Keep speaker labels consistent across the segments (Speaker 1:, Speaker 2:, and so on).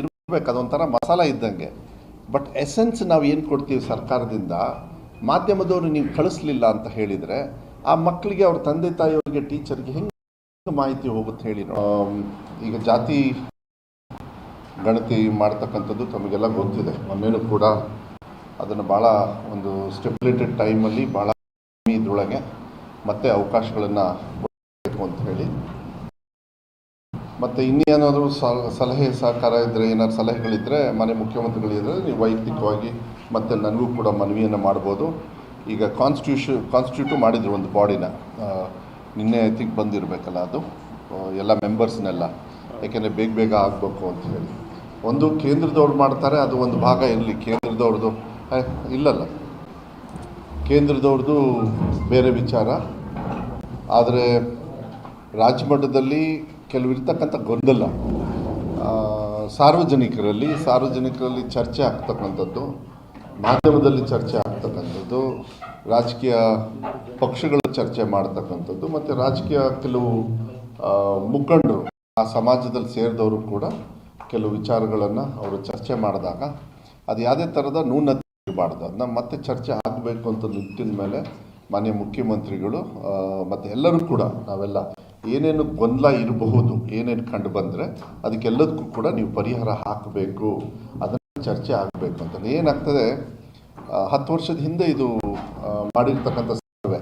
Speaker 1: ಇರಬೇಕು, ಅದೊಂಥರ ಮಸಾಲ ಇದ್ದಂಗೆ. ಬಟ್ ಎಸೆನ್ಸ್ ನಾವು ಏನು ಕೊಡ್ತೀವಿ ಸರ್ಕಾರದಿಂದ, ಮಾಧ್ಯಮದವರು ನೀವು ಕಳಿಸ್ಲಿಲ್ಲ ಅಂತ ಹೇಳಿದರೆ, ಆ ಮಕ್ಕಳಿಗೆ ಅವ್ರ ತಂದೆ ತಾಯಿಯವರಿಗೆ, ಟೀಚರ್ಗೆ ಹೆಂಗೆ ಮಾಹಿತಿ ಹೋಗುತ್ತೆ ಹೇಳಿ. ಈಗ ಜಾತಿ ಗಣತಿ ಮಾಡ್ತಕ್ಕಂಥದ್ದು ತಮಗೆಲ್ಲ ಗೊತ್ತಿದೆ. ಮೊನ್ನೆನೂ ಕೂಡ ಅದನ್ನು ಭಾಳ ಒಂದು ಸ್ಟೆಪ್ಯುಲೇಟೆಡ್ ಟೈಮಲ್ಲಿ ಭಾಳ ಇದ್ರೊಳಗೆ ಮತ್ತೆ ಅವಕಾಶಗಳನ್ನು ಕೊಡಬೇಕು ಅಂತ ಹೇಳಿ. ಮತ್ತು ಇನ್ನೇನಾದರೂ ಸಲಹೆ ಸಹಕಾರ ಇದ್ದರೆ ಏನಾದ್ರು ಸಲಹೆಗಳಿದ್ದರೆ ಮನೆ ಮುಖ್ಯಮಂತ್ರಿಗಳಿದ್ದರೆ ನೀವು ವೈಯಕ್ತಿಕವಾಗಿ ಮತ್ತು ನನಗೂ ಕೂಡ ಮನವಿಯನ್ನು ಮಾಡ್ಬೋದು. ಈಗ ಕಾನ್ಸ್ಟಿಟ್ಯೂಷನ್ ಕಾನ್ಸ್ಟಿಟ್ಯೂಟು ಮಾಡಿದ್ರು ಒಂದು ಬಾಡಿನ ನಿನ್ನೆ ಐ ತಿಂಕ್ ಬಂದಿರಬೇಕಲ್ಲ ಅದು. ಎಲ್ಲ ಮೆಂಬರ್ಸ್ನೆಲ್ಲ ಯಾಕೆಂದರೆ ಬೇಗ ಬೇಗ ಆಗಬೇಕು ಅಂತ ಹೇಳಿ. ಒಂದು ಕೇಂದ್ರದವ್ರು ಮಾಡ್ತಾರೆ, ಅದು ಒಂದು ಭಾಗ ಇರಲಿ. ಕೇಂದ್ರದವ್ರದ್ದು ಇಲ್ಲಲ್ಲ. ಕೇಂದ್ರದವ್ರದ್ದು ಬೇರೆ ವಿಚಾರ. ಆದರೆ ರಾಜ್ಯ ಮಟ್ಟದಲ್ಲಿ ಕೆಲವು ಇರ್ತಕ್ಕಂಥ ಗೊಂದಲ. ಸಾರ್ವಜನಿಕರಲ್ಲಿ ಸಾರ್ವಜನಿಕರಲ್ಲಿ ಚರ್ಚೆ ಆಗ್ತಕ್ಕಂಥದ್ದು, ಮಾಧ್ಯಮದಲ್ಲಿ ಚರ್ಚೆ ಆಗ್ತಕ್ಕಂಥದ್ದು, ರಾಜಕೀಯ ಪಕ್ಷಗಳು ಚರ್ಚೆ ಮಾಡ್ತಕ್ಕಂಥದ್ದು, ಮತ್ತು ರಾಜಕೀಯ ಕೆಲವು ಮುಖಂಡರು, ಆ ಸಮಾಜದಲ್ಲಿ ಸೇರಿದವರು ಕೂಡ ಕೆಲವು ವಿಚಾರಗಳನ್ನು ಅವರು ಚರ್ಚೆ ಮಾಡಿದಾಗ, ಅದು ಯಾವುದೇ ಥರದ ನ್ಯೂನತೆ ಇರಬಾರ್ದು. ಅದನ್ನ ಮತ್ತೆ ಚರ್ಚೆ ಆಗಬೇಕು ಅಂತ ನಿಟ್ಟಿನ ಮೇಲೆ ಮಾನ್ಯ ಮುಖ್ಯಮಂತ್ರಿಗಳು ಮತ್ತು ಎಲ್ಲರೂ ಕೂಡ ನಾವೆಲ್ಲ ಏನೇನು ಗೊಂದಲ ಇರಬಹುದು, ಏನೇನು ಕಂಡು ಬಂದರೆ ಅದಕ್ಕೆಲ್ಲದಕ್ಕೂ ಕೂಡ ನೀವು ಪರಿಹಾರ ಹಾಕಬೇಕು, ಅದನ್ನು ಚರ್ಚೆ ಆಗಬೇಕು ಅಂತ ಏನಾಗ್ತದೆ ಹತ್ತು ವರ್ಷದ ಹಿಂದೆ ಇದು ಮಾಡಿರ್ತಕ್ಕಂಥ ಸರ್ವೆ.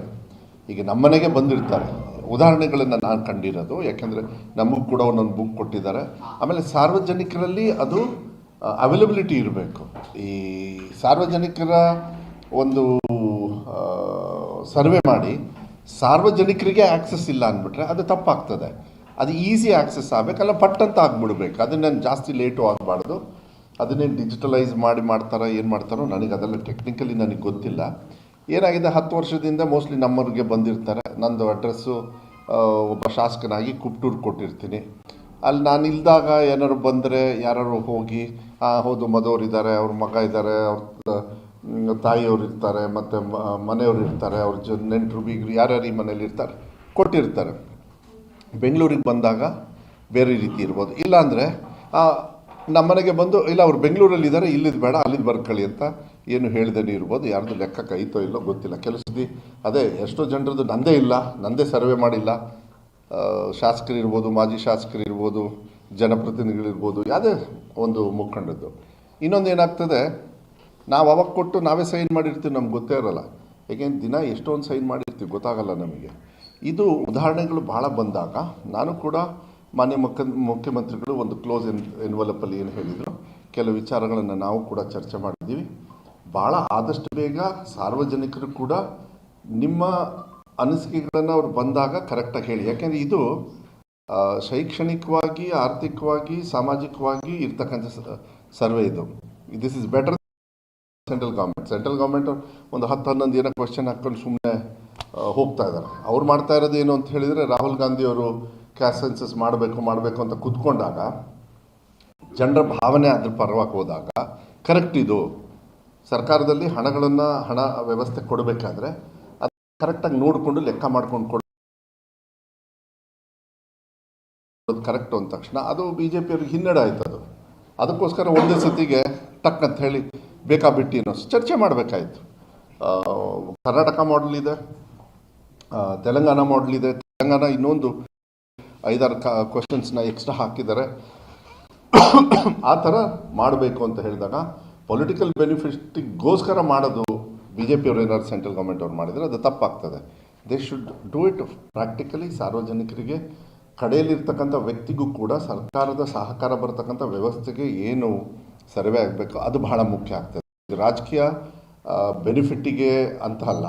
Speaker 1: ಈಗ ನಮ್ಮನೆಗೆ ಬಂದಿರ್ತಾರೆ. ಉದಾಹರಣೆಗಳನ್ನು ನಾನು ಕಂಡಿರೋದು, ಯಾಕೆಂದರೆ ನಮಗೂ ಕೂಡ ಒಂದೊಂದು ಬುಕ್ ಕೊಟ್ಟಿದ್ದಾರೆ. ಆಮೇಲೆ ಸಾರ್ವಜನಿಕರಲ್ಲಿ ಅದು ಅವೈಲಬಿಲಿಟಿ ಇರಬೇಕು. ಈ ಸಾರ್ವಜನಿಕರ ಒಂದು ಸರ್ವೆ ಮಾಡಿ ಸಾರ್ವಜನಿಕರಿಗೆ ಆಕ್ಸೆಸ್ ಇಲ್ಲ ಅಂದ್ಬಿಟ್ರೆ ಅದು ತಪ್ಪಾಗ್ತದೆ. ಅದು ಈಸಿ ಆಕ್ಸೆಸ್ ಆಗಬೇಕಲ್ಲ ಪಟ್ ಅಂತ ಆಗ್ಬಿಡ್ಬೇಕು. ಅದನ್ನ ಜಾಸ್ತಿ ಲೇಟು ಆಗಬಾರ್ದು. ಅದನ್ನೇನು ಡಿಜಿಟಲೈಸ್ ಮಾಡಿ ಮಾಡ್ತಾರೋ, ಏನು ಮಾಡ್ತಾರೋ, ನನಗೆ ಅದೆಲ್ಲ ಟೆಕ್ನಿಕಲಿ ನನಗೆ ಗೊತ್ತಿಲ್ಲ. ಏನಾಗಿದೆ, ಹತ್ತು ವರ್ಷದಿಂದ ಮೋಸ್ಟ್ಲಿ ನಮ್ಮವ್ರಿಗೆ ಬಂದಿರ್ತಾರೆ. ನಂದು ಅಡ್ರೆಸ್ಸು ಒಬ್ಬ ಶಾಸಕನಾಗಿ ಕುಪ್ಟೂರು ಕೊಟ್ಟಿರ್ತೀನಿ. ಅಲ್ಲಿ ನಾನು ಇಲ್ದಾಗ ಏನಾದ್ರು ಬಂದರೆ ಯಾರು ಹೋಗಿ ಹೌದು ಮದವ್ರು ಇದ್ದಾರೆ ಅವ್ರ ಮಗ ಇದ್ದಾರೆ, ಅವ್ರ ತಾಯಿಯವ್ರು ಇರ್ತಾರೆ ಮತ್ತು ಮನೆಯವರು ಇರ್ತಾರೆ ಅವ್ರ ಜ ನೆಂಟರು ಬೀಗರು ಯಾರ್ಯಾರು ಈ ಮನೇಲಿ ಇರ್ತಾರೆ ಕೊಟ್ಟಿರ್ತಾರೆ. ಬೆಂಗಳೂರಿಗೆ ಬಂದಾಗ ಬೇರೆ ರೀತಿ ಇರ್ಬೋದು. ಇಲ್ಲಾಂದರೆ ನಮ್ಮ ಮನೆಗೆ ಬಂದು ಇಲ್ಲ ಅವ್ರು ಬೆಂಗಳೂರಲ್ಲಿ ಇದ್ದಾರೆ ಇಲ್ಲಿದ್ದು ಬೇಡ ಅಲ್ಲಿದ್ದು ಬರ್ಕೊಳ್ಳಿ ಅಂತ ಏನು ಹೇಳ್ದೇನೆ ಇರ್ಬೋದು. ಯಾರ್ದು ಲೆಕ್ಕ ಕೈತೋ ಇಲ್ಲೋ ಗೊತ್ತಿಲ್ಲ. ಕೆಲವು ಸತಿ ಅದೇ ಎಷ್ಟೋ ಜನರದ್ದು ನಂದೇ ಇಲ್ಲ ನಂದೇ ಸರ್ವೆ ಮಾಡಿಲ್ಲ. ಆ, ಶಾಸಕರಿರ್ಬೋದು ಮಾಜಿ ಶಾಸಕರಿರ್ಬೋದು ಜನಪ್ರತಿನಿಧಿಗಳಿರ್ಬೋದು ಯಾವುದೇ ಒಂದು ಮುಖಂಡದ್ದು. ಇನ್ನೊಂದು ಏನಾಗ್ತದೆ ನಾವು ಅವಾಗ ಕೊಟ್ಟು ನಾವೇ ಸೈನ್ ಮಾಡಿರ್ತೀವಿ ನಮ್ಗೆ ಗೊತ್ತೇ ಇರೋಲ್ಲ. ಏಕೆಂದ್ರೆ ದಿನ ಎಷ್ಟೊಂದು ಸೈನ್ ಮಾಡಿರ್ತೀವಿ ಗೊತ್ತಾಗಲ್ಲ ನಮಗೆ. ಇದು ಉದಾಹರಣೆಗಳು ಭಾಳ ಬಂದಾಗ ನಾನು ಕೂಡ ಮಾನ್ಯ ಮುಖ್ಯ ಮುಖ್ಯಮಂತ್ರಿಗಳು ಒಂದು ಕ್ಲೋಸ್ ಎನ್ ಎನ್ವಲಪ್ಪಲ್ಲಿ ಏನು ಹೇಳಿದರು. ಕೆಲವು ವಿಚಾರಗಳನ್ನು ನಾವು ಕೂಡ ಚರ್ಚೆ ಮಾಡಿದ್ದೀವಿ. ಭಾಳ ಆದಷ್ಟು ಬೇಗ ಸಾರ್ವಜನಿಕರು ಕೂಡ ನಿಮ್ಮ ಅನಿಸಿಕೆಗಳನ್ನು ಅವ್ರು ಬಂದಾಗ ಕರೆಕ್ಟಾಗಿ ಹೇಳಿ. ಯಾಕೆಂದರೆ ಇದು ಶೈಕ್ಷಣಿಕವಾಗಿ, ಆರ್ಥಿಕವಾಗಿ, ಸಾಮಾಜಿಕವಾಗಿ ಇರ್ತಕ್ಕಂಥ ಸರ್ವೆ ಇದು. This is better central government central government ಒಂದು ಹತ್ತು ಹನ್ನೊಂದು ಏನೋ ಕ್ವಶನ್ ಹಾಕ್ಕೊಂಡು ಸುಮ್ಮನೆ ಹೋಗ್ತಾ ಇದ್ದಾರೆ ಅವ್ರು ಮಾಡ್ತಾ ಇರೋದು ಏನು ಅಂತ ಹೇಳಿದರೆ ರಾಹುಲ್ ಗಾಂಧಿ ಅವರು ಕ್ಯಾಸ್ಟ್ ಸೆನ್ಸಸ್ ಮಾಡಬೇಕು ಮಾಡಬೇಕು ಅಂತ ಕೂತ್ಕೊಂಡಾಗ, ಜನರ ಭಾವನೆ ಅದ್ರ ಪರವಾಗಿ ಹೋದಾಗ ಕರೆಕ್ಟ್ ಇದು. ಸರ್ಕಾರದಲ್ಲಿ ಹಣಗಳನ್ನು, ಹಣ ವ್ಯವಸ್ಥೆ ಕೊಡಬೇಕಾದ್ರೆ ಅದು ಕರೆಕ್ಟಾಗಿ ನೋಡಿಕೊಂಡು ಲೆಕ್ಕ ಮಾಡ್ಕೊಂಡು ಕೊಡ ಕರೆಕ್ಟ್ ಅಂದ ತಕ್ಷಣ ಅದು ಬಿ ಜೆ ಪಿಯವ್ರಿಗೆ ಹಿನ್ನಡೆ ಆಯ್ತು ಅದು ಅದಕ್ಕೋಸ್ಕರ ಒಂದೇ ಸತಿಗೆ ಟಕ್ ಅಂತ ಹೇಳಿ ಬೇಕಾ ಬಿಟ್ಟು ಅನ್ನೋ ಚರ್ಚೆ ಮಾಡಬೇಕಾಯ್ತು. ಕರ್ನಾಟಕ ಮಾಡಲ್ ಇದೆ ತೆಲಂಗಾಣ ಮಾಡಲ್ ಇದೆ. ತೆಲಂಗಾಣ ಇನ್ನೊಂದು ಐದಾರು ಕ ಕ್ವಶನ್ಸ್ನ ಎಕ್ಸ್ಟ್ರಾ ಹಾಕಿದ್ದಾರೆ. ಆ ಥರ ಮಾಡಬೇಕು ಅಂತ ಹೇಳಿದಾಗ ಪೊಲಿಟಿಕಲ್ ಬೆನಿಫಿಟ್ಗೋಸ್ಕರ ಮಾಡೋದು ಬಿ ಜೆ ಪಿಯವರು ಏನಾದ್ರು ಸೆಂಟ್ರಲ್ ಗೌರ್ಮೆಂಟ್ ಅವ್ರು ಮಾಡಿದರೆ ಅದು ತಪ್ಪಾಗ್ತದೆ. They should do it practically ಸಾರ್ವಜನಿಕರಿಗೆ. ಕಡೆಯಲ್ಲಿರ್ತಕ್ಕಂಥ ವ್ಯಕ್ತಿಗೂ ಕೂಡ ಸರ್ಕಾರದ ಸಹಕಾರ ಬರ್ತಕ್ಕಂಥ ವ್ಯವಸ್ಥೆಗೆ ಏನು ಸರ್ವೆ ಆಗಬೇಕು, ಅದು ಬಹಳ ಮುಖ್ಯ ಆಗ್ತದೆ. ರಾಜಕೀಯ ಬೆನಿಫಿಟ್ಟಿಗೆ ಅಂತ ಅಲ್ಲ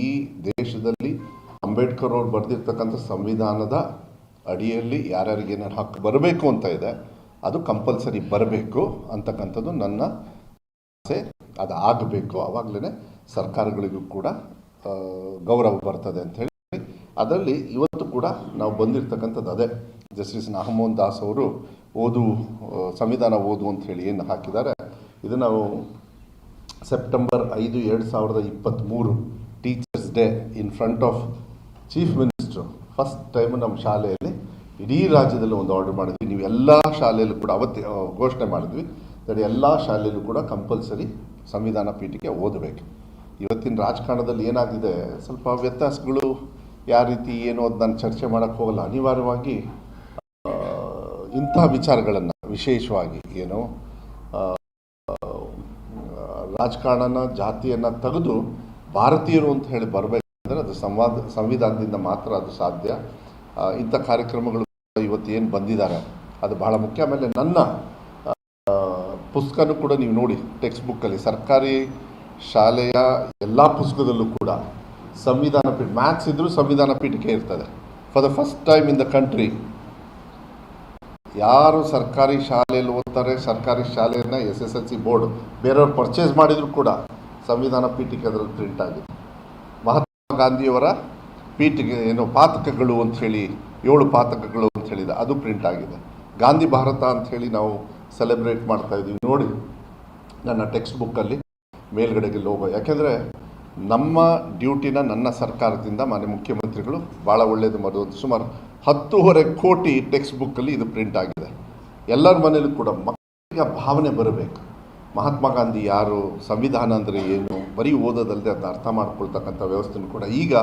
Speaker 1: ಈ ದೇಶದಲ್ಲಿ ಅಂಬೇಡ್ಕರ್ ಅವರು ಬರೆದಿರ್ತಕ್ಕಂಥ ಸಂವಿಧಾನದ ಅಡಿಯಲ್ಲಿ ಯಾರ್ಯಾರಿಗೆ ಏನಾರು ಹಕ್ಕು ಬರಬೇಕು ಅಂತ ಇದೆ, ಅದು ಕಂಪಲ್ಸರಿ ಬರಬೇಕು ಅಂತಕ್ಕಂಥದ್ದು ನನ್ನ ಆಸೆ. ಅದು ಆಗಬೇಕು ಆವಾಗಲೇ ಸರ್ಕಾರಗಳಿಗೂ ಕೂಡ ಗೌರವ ಬರ್ತದೆ ಅಂತ ಹೇಳಿ. ಅದರಲ್ಲಿ ಇವತ್ತು ಕೂಡ ನಾವು ಬಂದಿರತಕ್ಕಂಥದ್ದು ಅದೇ. ಜಸ್ಟಿಸ್ ನಾಗಮೋಹನ್ ದಾಸ್ ಅವರು ಓದು ಸಂವಿಧಾನ ಓದು ಅಂತ ಹೇಳಿ ಏನು ಹಾಕಿದ್ದಾರೆ. ಇದು ನಾವು ಸೆಪ್ಟೆಂಬರ್ ಐದು ಎರಡು ಸಾವಿರದ ಇಪ್ಪತ್ತ್ಮೂರು teachers day in front of chief minister. First time ನಮ್ಮ ಶಾಲೆಯಲ್ಲಿ ಇಡೀ ರಾಜ್ಯದಲ್ಲಿ ಒಂದು ಆರ್ಡರ್ ಮಾಡಿದ್ವಿ. ನೀವು ಎಲ್ಲ ಶಾಲೆಯಲ್ಲೂ ಕೂಡ ಅವತ್ತೇ ಘೋಷಣೆ ಮಾಡಿದ್ವಿ ದಟ್ ಎಲ್ಲ ಶಾಲೆಯಲ್ಲೂ ಕೂಡ ಕಂಪಲ್ಸರಿ ಸಂವಿಧಾನ ಪೀಠಿಕೆ ಓದಬೇಕು. ಇವತ್ತಿನ ರಾಜಕಾರಣದಲ್ಲಿ ಏನಾಗಿದೆ? ಸ್ವಲ್ಪ ವ್ಯತ್ಯಾಸಗಳು, ಯಾವ ರೀತಿ, ಏನು ಅದು ನಾನು ಚರ್ಚೆ ಮಾಡೋಕ್ಕೆ ಹೋಗಲ್ಲ. ಅನಿವಾರ್ಯವಾಗಿ ಇಂಥ ವಿಚಾರಗಳನ್ನು ವಿಶೇಷವಾಗಿ ಏನು ರಾಜಕಾರಣನ, ಜಾತಿಯನ್ನು ತೆಗೆದು ಭಾರತೀಯರು ಅಂತ ಹೇಳಿ ಬರಬೇಕಂದ್ರೆ ಅದು ಸಂವಾದ, ಸಂವಿಧಾನದಿಂದ ಮಾತ್ರ ಅದು ಸಾಧ್ಯ. ಇಂಥ ಕಾರ್ಯಕ್ರಮಗಳು ಇವತ್ತು ಏನು ಬಂದಿದ್ದಾರೆ, ಅದು ಬಹಳ ಮುಖ್ಯ. ಆಮೇಲೆ ನನ್ನ ಪುಸ್ತಕನೂ ಕೂಡ ನೀವು ನೋಡಿ ಟೆಕ್ಸ್ಟ್ ಬುಕ್ಕಲ್ಲಿ ಸರ್ಕಾರಿ ಶಾಲೆಯ ಎಲ್ಲ ಪುಸ್ತಕದಲ್ಲೂ ಕೂಡ ಸಂವಿಧಾನ ಪೀಠ, ಮ್ಯಾಥ್ಸ್ ಇದ್ದರೂ ಸಂವಿಧಾನ ಪೀಠಿಕೆ ಇರ್ತದೆ. For the first time in the country ಯಾರು ಸರ್ಕಾರಿ ಶಾಲೆಯಲ್ಲಿ ಓದ್ತಾರೆ, ಸರ್ಕಾರಿ ಶಾಲೆಯನ್ನು S S L C board ಬೇರೆಯವ್ರು ಪರ್ಚೇಸ್ ಮಾಡಿದರೂ ಕೂಡ ಸಂವಿಧಾನ ಪೀಠಿಕೆ ಅದರಲ್ಲಿ ಪ್ರಿಂಟ್ ಆಗಿದೆ. ಮಹಾತ್ಮ ಗಾಂಧಿಯವರ ಪೀಠಿಗೆ ಏನು ಪಾತಕಗಳು ಹೇಳಿ, ಏಳು ಪಾತಕಗಳು ಅಂತ ಹೇಳಿದೆ, ಅದು ಪ್ರಿಂಟ್ ಆಗಿದೆ. ಗಾಂಧಿ ಭಾರತ ಅಂತ ಹೇಳಿ ನಾವು ಸೆಲೆಬ್ರೇಟ್ ಮಾಡ್ತಾ ಇದ್ದೀವಿ ನೋಡಿ, ನನ್ನ ಟೆಕ್ಸ್ಟ್ ಬುಕ್ಕಲ್ಲಿ ಮೇಲ್ಗಡೆಗೆ ಲೋಗೋ ಯಾಕೆಂದರೆ ನಮ್ಮ ಡ್ಯೂಟಿನ ನನ್ನ ಸರ್ಕಾರದಿಂದ ಮಾನ್ಯ ಮುಖ್ಯಮಂತ್ರಿಗಳು ಭಾಳ ಒಳ್ಳೆಯದು ಮಾಡೋದು ಸುಮಾರು ಹತ್ತೂವರೆ ಕೋಟಿ ಟೆಕ್ಸ್ಟ್ ಬುಕ್ಕಲ್ಲಿ ಇದು ಪ್ರಿಂಟ್ ಆಗಿದೆ. ಎಲ್ಲರ ಮನೇಲೂ ಕೂಡ ಮಕ್ಕಳಿಗೆ ಭಾವನೆ ಬರಬೇಕು. ಮಹಾತ್ಮ ಗಾಂಧಿ ಯಾರು, ಸಂವಿಧಾನ ಅಂದರೆ ಏನು, ಬರೀ ಓದೋದಲ್ಲದೆ ಅದನ್ನ ಅರ್ಥ ಮಾಡ್ಕೊಳ್ತಕ್ಕಂಥ ವ್ಯವಸ್ಥೆನೂ ಕೂಡ ಈಗ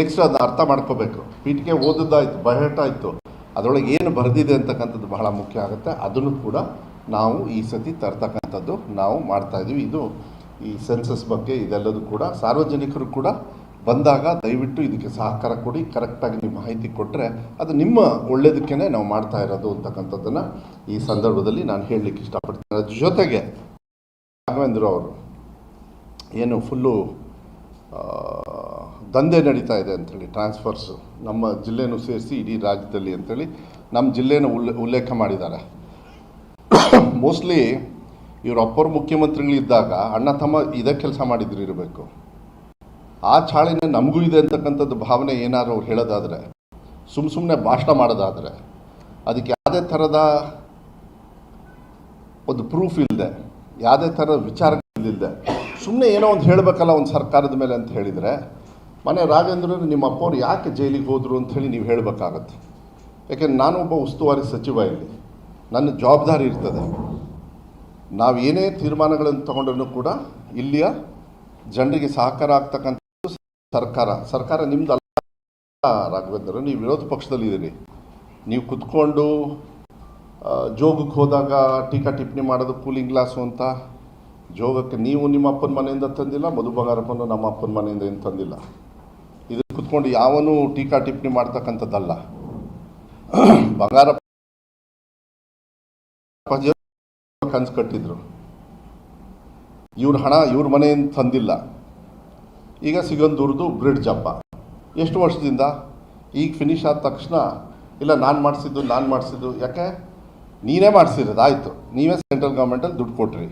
Speaker 1: ನೆಕ್ಸ್ಟ್ ಅದನ್ನ ಅರ್ಥ ಮಾಡ್ಕೋಬೇಕು. ಪೀಠಿಗೆ ಓದೋದಾಯಿತು ಬಯಟ ಆಯಿತು ಅದರೊಳಗೆ ಏನು ಬರೆದಿದೆ ಅಂತಕ್ಕಂಥದ್ದು ಬಹಳ ಮುಖ್ಯ ಆಗುತ್ತೆ. ಅದನ್ನು ಕೂಡ ನಾವು ಈ ಸತಿ ತರ್ತಕ್ಕಂಥದ್ದು ನಾವು ಮಾಡ್ತಾಯಿದ್ದೀವಿ ಇದು ಈ ಸೆನ್ಸಸ್ ಬಗ್ಗೆ ಇದೆಲ್ಲದೂ ಕೂಡ ಸಾರ್ವಜನಿಕರು ಕೂಡ ಬಂದಾಗ ದಯವಿಟ್ಟು ಇದಕ್ಕೆ ಸಹಕಾರ ಕೊಡಿ ಕರೆಕ್ಟಾಗಿ ನೀವು ಮಾಹಿತಿ ಕೊಟ್ಟರೆ ಅದು ನಿಮ್ಮ ಒಳ್ಳೆಯದಕ್ಕೇ ನಾವು ಮಾಡ್ತಾ ಇರೋದು ಅಂತಕ್ಕಂಥದ್ದನ್ನು ಈ ಸಂದರ್ಭದಲ್ಲಿ ನಾನು ಹೇಳಲಿಕ್ಕೆ ಇಷ್ಟಪಡ್ತೀನಿ. ಅದ್ರ ಜೊತೆಗೆ ರಾಘವೇಂದ್ರ ಅವರು ಏನು ಫುಲ್ಲು ದಂಧೆ ನಡೀತಾ ಇದೆ ಅಂಥೇಳಿ ಟ್ರಾನ್ಸ್ಫರ್ಸು ನಮ್ಮ ಜಿಲ್ಲೆನೂ ಸೇರಿಸಿ ಇಡೀ ರಾಜ್ಯದಲ್ಲಿ ಅಂಥೇಳಿ ನಮ್ಮ ಜಿಲ್ಲೆನೂ ಉಲ್ಲೆ, ಉಲ್ಲೇಖ ಮಾಡಿದ್ದಾರೆ. ಮೋಸ್ಟ್ಲಿ ಇವ್ರ ಅಪ್ಪರು ಮುಖ್ಯಮಂತ್ರಿಗಳಿದ್ದಾಗ ಅಣ್ಣ, ತಮ್ಮ ಇದೇ ಕೆಲಸ ಮಾಡಿದ್ರು ಇರಬೇಕು. ಆ ಚಾಳಿನೇ ನಮಗೂ ಇದೆ ಅಂತಕ್ಕಂಥದ್ದು ಭಾವನೆ ಏನಾದ್ರು ಅವ್ರು ಹೇಳೋದಾದರೆ ಸುಮ್ಮ ಸುಮ್ಮನೆ ಭಾಷಣ ಮಾಡೋದಾದರೆ, ಅದಕ್ಕೆ ಯಾವುದೇ ಥರದ ಒಂದು ಪ್ರೂಫ್ ಇಲ್ಲದೆ ಯಾವುದೇ ಥರದ ವಿಚಾರಗಳಿಲ್ಲದೆ ಸುಮ್ಮನೆ ಏನೋ ಒಂದು ಹೇಳಬೇಕಲ್ಲ ಒಂದು ಸರ್ಕಾರದ ಮೇಲೆ ಅಂತ ಹೇಳಿದರೆ, ಮನೆ ರಾಘವೇಂದ್ರ ನಿಮ್ಮ ಅಪ್ಪವ್ರು ಯಾಕೆ ಜೈಲಿಗೆ ಹೋದರು ಅಂಥೇಳಿ ನೀವು ಹೇಳಬೇಕಾಗತ್ತೆ. ಯಾಕೆಂದ್ರೆ ನಾನೊಬ್ಬ ಉಸ್ತುವಾರಿ ಸಚಿವ ಇಲ್ಲಿ. ನನ್ನ ಜವಾಬ್ದಾರಿ ಇರ್ತದೆ. ನಾವು ಏನೇ ತೀರ್ಮಾನಗಳನ್ನು ತಗೊಂಡ್ರೂ ಕೂಡ ಇಲ್ಲಿಯ ಜನರಿಗೆ ಸಹಕಾರ ಆಗ್ತಕ್ಕಂಥದ್ದು ಸರ್ಕಾರ ಸರ್ಕಾರ ನಿಮ್ದು ಅಲ್ಲ ರಾಘವೇಂದ್ರ, ನೀವು ವಿರೋಧ ಪಕ್ಷದಲ್ಲಿದ್ದೀರಿ ನೀವು ಕುತ್ಕೊಂಡು ಜೋಗಕ್ಕೆ ಹೋದಾಗ ಟೀಕಾ ಟಿಪ್ಪಣಿ ಮಾಡೋದು ಕೂಲಿಂಗ್ ಗ್ಲಾಸು ಅಂತ. ಜೋಗಕ್ಕೆ ನೀವು ನಿಮ್ಮ ಅಪ್ಪನ ಮನೆಯಿಂದ ತಂದಿಲ್ಲ, ಮಧು ಬಂಗಾರಪ್ಪನ ನಮ್ಮ ಅಪ್ಪನ ಮನೆಯಿಂದ ಏನು ತಂದಿಲ್ಲ. ಇದು ಕುತ್ಕೊಂಡು ಯಾವನು ಟೀಕಾ ಟಿಪ್ಪಣಿ ಮಾಡ್ತಕ್ಕಂಥದ್ದಲ್ಲ. ಬಂಗಾರಪ್ಪ ಕನ್ಸು ಕಟ್ಟಿದ್ರು. ಇವ್ರ ಹಣ ಇವ್ರ ಮನೆಯಿಂದ ತಂದಿಲ್ಲ. ಈಗ ಸಿಗಂದೂರ್ದು ಬ್ರಿಡ್ಜ್ ಹಬ್ಬ. ಎಷ್ಟು ವರ್ಷದಿಂದ? ಈಗ ಫಿನಿಶ್ ಆದ ತಕ್ಷಣ, ಇಲ್ಲ ನಾನು ಮಾಡಿಸಿದ್ದು ನಾನು ಮಾಡಿಸಿದ್ದು, ಯಾಕೆ? ನೀನೇ ಮಾಡಿಸಿರೋದು, ಆಯಿತು. ನೀವೇ ಸೆಂಟ್ರಲ್ ಗೌರ್ಮೆಂಟಲ್ಲಿ ದುಡ್ಡು ಕೊಟ್ರಿ.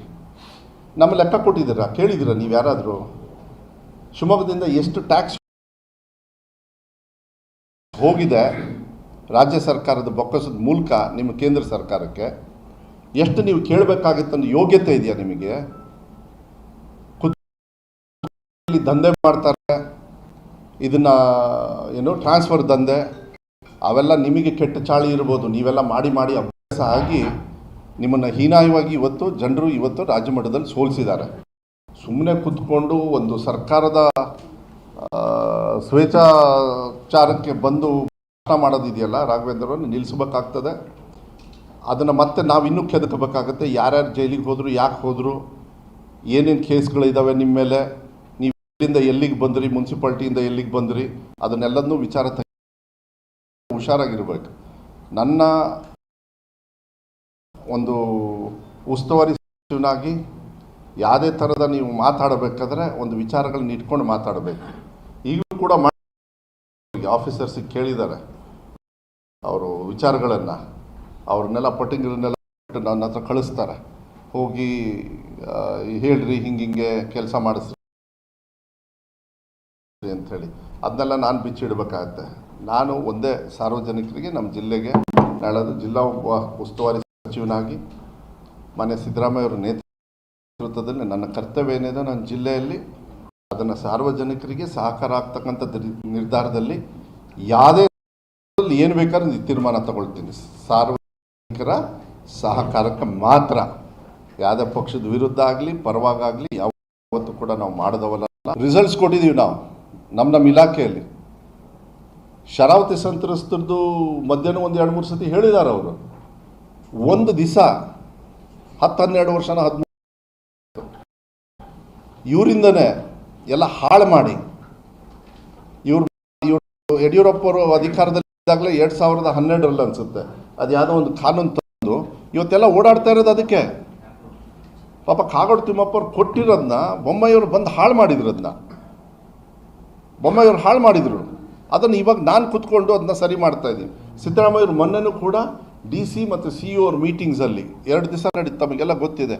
Speaker 1: ನಮ್ಮ ಲೆಕ್ಕ ಕೊಟ್ಟಿದ್ದೀರಾ? ಕೇಳಿದ್ದೀರಾ ನೀವು ಯಾರಾದರೂ? ಶಿವಮೊಗ್ಗದಿಂದ ಎಷ್ಟು ಟ್ಯಾಕ್ಸ್ ಹೋಗಿದೆ, ರಾಜ್ಯ ಸರ್ಕಾರದ ಬೊಕ್ಕಸದ ಮೂಲಕ, ನಿಮ್ಮ ಕೇಂದ್ರ ಸರ್ಕಾರಕ್ಕೆ? ಎಷ್ಟು ನೀವು ಕೇಳಬೇಕಾಗಿತ್ತನ್ನೋ ಯೋಗ್ಯತೆ ಇದೆಯಾ ನಿಮಗೆ? ದಂಧೆ ಮಾಡ್ತಾರೆ. ಇದನ್ನ, ಏನು ಟ್ರಾನ್ಸ್ಫರ್ ದಂಧೆ. ಅವೆಲ್ಲ ನಿಮಗೆ ಕೆಟ್ಟ ಚಾಳಿ ಇರ್ಬೋದು. ನೀವೆಲ್ಲ ಮಾಡಿ ಮಾಡಿ ಅಭ್ಯಾಸ ಆಗಿ ನಿಮ್ಮನ್ನು ಹೀನಾಯವಾಗಿ ಇವತ್ತು ಜನರು ಇವತ್ತು ರಾಜ್ಯ ಮಟ್ಟದಲ್ಲಿ ಸೋಲಿಸಿದ್ದಾರೆ. ಸುಮ್ಮನೆ ಕೂತ್ಕೊಂಡು ಒಂದು ಸರ್ಕಾರದ ಸ್ವೇಚ್ಛಾಚಾರಕ್ಕೆ ಬಂದು ಮಾಡೋದಿದೆಯಲ್ಲ ರಾಘವೇಂದ್ರವನ್ನು ನಿಲ್ಲಿಸ್ಬೇಕಾಗ್ತದೆ. ಅದನ್ನು ಮತ್ತೆ ನಾವು ಇನ್ನೂ ಕೆದಕಬೇಕಾಗತ್ತೆ. ಯಾರ್ಯಾರು ಜೈಲಿಗೆ ಹೋದರು, ಯಾಕೆ ಹೋದರು, ಏನೇನು ಕೇಸ್ಗಳಿದ್ದಾವೆ ನಿಮ್ಮ ಮೇಲೆ, ನೀವು ಎಲ್ಲಿಂದ ಎಲ್ಲಿಗೆ ಬಂದ್ರಿ, ಮುನ್ಸಿಪಾಲ್ಟಿಯಿಂದ ಎಲ್ಲಿಗೆ ಬಂದ್ರಿ ಅದನ್ನೆಲ್ಲದನ್ನೂ ವಿಚಾರ ತೆಗೆ ಹುಷಾರಾಗಿರ್ಬೇಕು. ನನ್ನ ಒಂದು ಉಸ್ತುವಾರಿ ಸಚಿವನಾಗಿ ಯಾವುದೇ ಥರದ ನೀವು ಮಾತಾಡಬೇಕಾದ್ರೆ ಒಂದು ವಿಚಾರಗಳನ್ನ ಇಟ್ಕೊಂಡು ಮಾತಾಡಬೇಕು. ಈಗಲೂ ಕೂಡ ಆಫೀಸರ್ಸಿಗೆ ಕೇಳಿದ್ದಾರೆ. ಅವರು ವಿಚಾರಗಳನ್ನು. ಅವ್ರನ್ನೆಲ್ಲ ಪಟ್ಟಿಂಗ್ರನ್ನೆಲ್ಲ ನನ್ನ ಹತ್ರ ಕಳಿಸ್ತಾರೆ. ಹೋಗಿ ಹೇಳ್ರಿ ಹಿಂಗೆ ಹಿಂಗೆ ಕೆಲಸ ಮಾಡಿಸ್ರಿ ಅಂಥೇಳಿ ಅದನ್ನೆಲ್ಲ ನಾನು ಬಿಚ್ಚಿಡಬೇಕಾಗತ್ತೆ ನಾನು ಒಂದೇ ಸಾರ್ವಜನಿಕರಿಗೆ ನಮ್ಮ ಜಿಲ್ಲೆಗೆ, ನಾಳದು ಜಿಲ್ಲಾ ಒಬ್ಬ ಉಸ್ತುವಾರಿ ಸಚಿವನಾಗಿ ಮನೆ ಸಿದ್ದರಾಮಯ್ಯ ಅವರ ನೇತೃತ್ವದಲ್ಲಿ ನನ್ನ ಕರ್ತವ್ಯ ಏನಿದೆ ನನ್ನ ಜಿಲ್ಲೆಯಲ್ಲಿ ಅದನ್ನು ಸಾರ್ವಜನಿಕರಿಗೆ ಸಹಕಾರ ಆಗ್ತಕ್ಕಂಥ ನಿರ್ಧಾರದಲ್ಲಿ ಯಾವುದೇ ಏನು ಬೇಕಾದ್ರೂ ತೀರ್ಮಾನ ತಗೊಳ್ತೀನಿ. ಸಾರ್ವಜನಿಕರ ಸಹಕಾರಕ್ಕೆ ಮಾತ್ರ. ಯಾವುದೇ ಪಕ್ಷದ ವಿರುದ್ಧ ಆಗಲಿ ಪರವಾಗಲಿ ಯಾವತ್ತೂ ಕೂಡ ನಾವು ಮಾಡಿದವಲ್ಲ. ರಿಸಲ್ಟ್ಸ್ ಕೊಟ್ಟಿದ್ದೀವಿ ನಾವು ನಮ್ಮ ನಮ್ಮ ಇಲಾಖೆಯಲ್ಲಿ. ಶರಾವತಿ ಸಂತ್ರಸ್ತರದ್ದು ಮಧ್ಯಾಹ್ನ ಒಂದು ಎರಡು ಮೂರು ಸತಿ ಹೇಳಿದ್ದಾರೆ ಅವರು. ಒಂದು ದಿವಸ ಹತ್ತು ಹನ್ನೆರಡು ವರ್ಷನ ಹದಿಮೂರು ಇವರಿಂದನೇ ಎಲ್ಲ ಹಾಳು ಮಾಡಿ. ಇವ್ರು ಯಡಿಯೂರಪ್ಪ ಅವರು ಅಧಿಕಾರದಲ್ಲಿದ್ದಾಗಲೇ ಎರಡು ಸಾವಿರದ ಹನ್ನೆರಡರಲ್ಲಿ ಅನಿಸುತ್ತೆ. ಅದು ಯಾವುದೋ ಒಂದು ಕಾನೂನು ತಂದು ಇವತ್ತೆಲ್ಲ ಓಡಾಡ್ತಾ ಇರೋದು ಅದಕ್ಕೆ. ಪಾಪ ಕಾಗೋಡು ತಿಮ್ಮಪ್ಪರು ಕೊಟ್ಟಿರೋದನ್ನ ಬೊಮ್ಮಾಯಿಯವರು ಬಂದು ಹಾಳು ಮಾಡಿದ್ರು ಅದನ್ನ ಬೊಮ್ಮಾಯಿಯವ್ರು ಹಾಳು ಮಾಡಿದರು. ಅದನ್ನು ಇವಾಗ ನಾನು ಕುತ್ಕೊಂಡು ಅದನ್ನ ಸರಿ ಮಾಡ್ತಾ ಇದ್ದೀನಿ. ಸಿದ್ದರಾಮಯ್ಯವ್ರು ಮೊನ್ನೆನೂ ಕೂಡ ಡಿ ಸಿ ಮತ್ತು ಸಿ ಇ ಅವ್ರ ಮೀಟಿಂಗ್ಸಲ್ಲಿ ಎರಡು ದಿವಸ ನಡೀತು, ತಮಗೆಲ್ಲ ಗೊತ್ತಿದೆ.